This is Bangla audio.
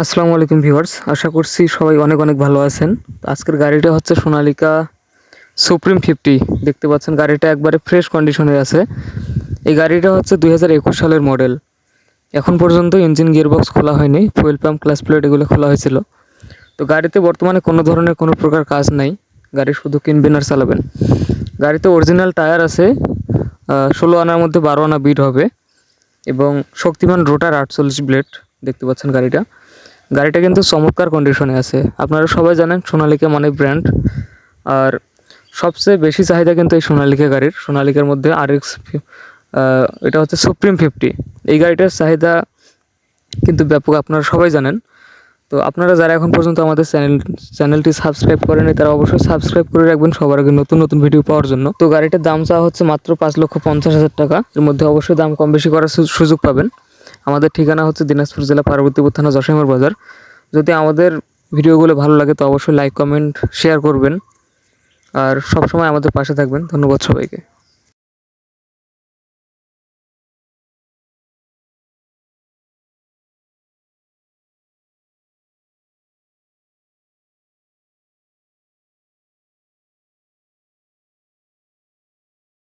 আসসালামু আলাইকুম ভিউয়ার্স, আশা করছি সবাই অনেক অনেক ভালো আছেন। আজকের গাড়িটা হচ্ছে সোনালিকা সুপ্রিম ফিফটি। দেখতে পাচ্ছেন গাড়িটা একবারে ফ্রেশ কন্ডিশনে আছে। এই গাড়িটা হচ্ছে দুই হাজার একুশ সালের মডেল এখন পর্যন্ত ইঞ্জিন গিয়ারবক্স খোলা হয়নি ফুয়েল পাম্প ক্লাস প্লেট এগুলো খোলা হয়েছিল। তো গাড়িতে বর্তমানে কোনো ধরনের কোনো প্রকার কাজ নাই, গাড়ি শুধু কিনবেন আর চালাবেন। গাড়িতে অরিজিনাল টায়ার আছে ষোলো আনার মধ্যে বারো আনা বিট হবে এবং শক্তিমান রোটার আটচল্লিশ ব্লেড দেখতে পাচ্ছেন গাড়িটা। গাড়িটা কিন্তু চমৎকার কন্ডিশনে আছে। আপনারা সবাই জানেন সোনালিকা মানে ব্র্যান্ড আর সবচেয়ে বেশি চাহিদা কিন্তু এই সোনালিকা গাড়ির। সোনালিকার মধ্যে আর এক্স এটা হচ্ছে সুপ্রিম ফিফটি এই গাড়িটার চাহিদা কিন্তু ব্যাপক, আপনারা সবাই জানেন। তো আপনারা যারা এখন পর্যন্ত আমাদের চ্যানেল চ্যানেলটি সাবস্ক্রাইব করেনি তারা অবশ্যই সাবস্ক্রাইব করে রাখবেন সবার আগে নতুন নতুন ভিডিও পাওয়ার জন্য। তো গাড়িটার দাম চাওয়া হচ্ছে মাত্র পাঁচ লক্ষ পঞ্চাশ হাজার টাকা। এর মধ্যে অবশ্যই দাম কম বেশি করার সুযোগ পাবেন। আমাদের ঠিকানা হচ্ছে দিনাজপুর জেলা পার্বতীপুর থানা জশাইমার বাজার। যদি আমাদের ভিডিওগুলো ভালো লাগে তো অবশ্যই লাইক কমেন্ট শেয়ার করবেন। আর সবসময় আমাদের পাশে থাকবেন। ধন্যবাদ সবাইকে।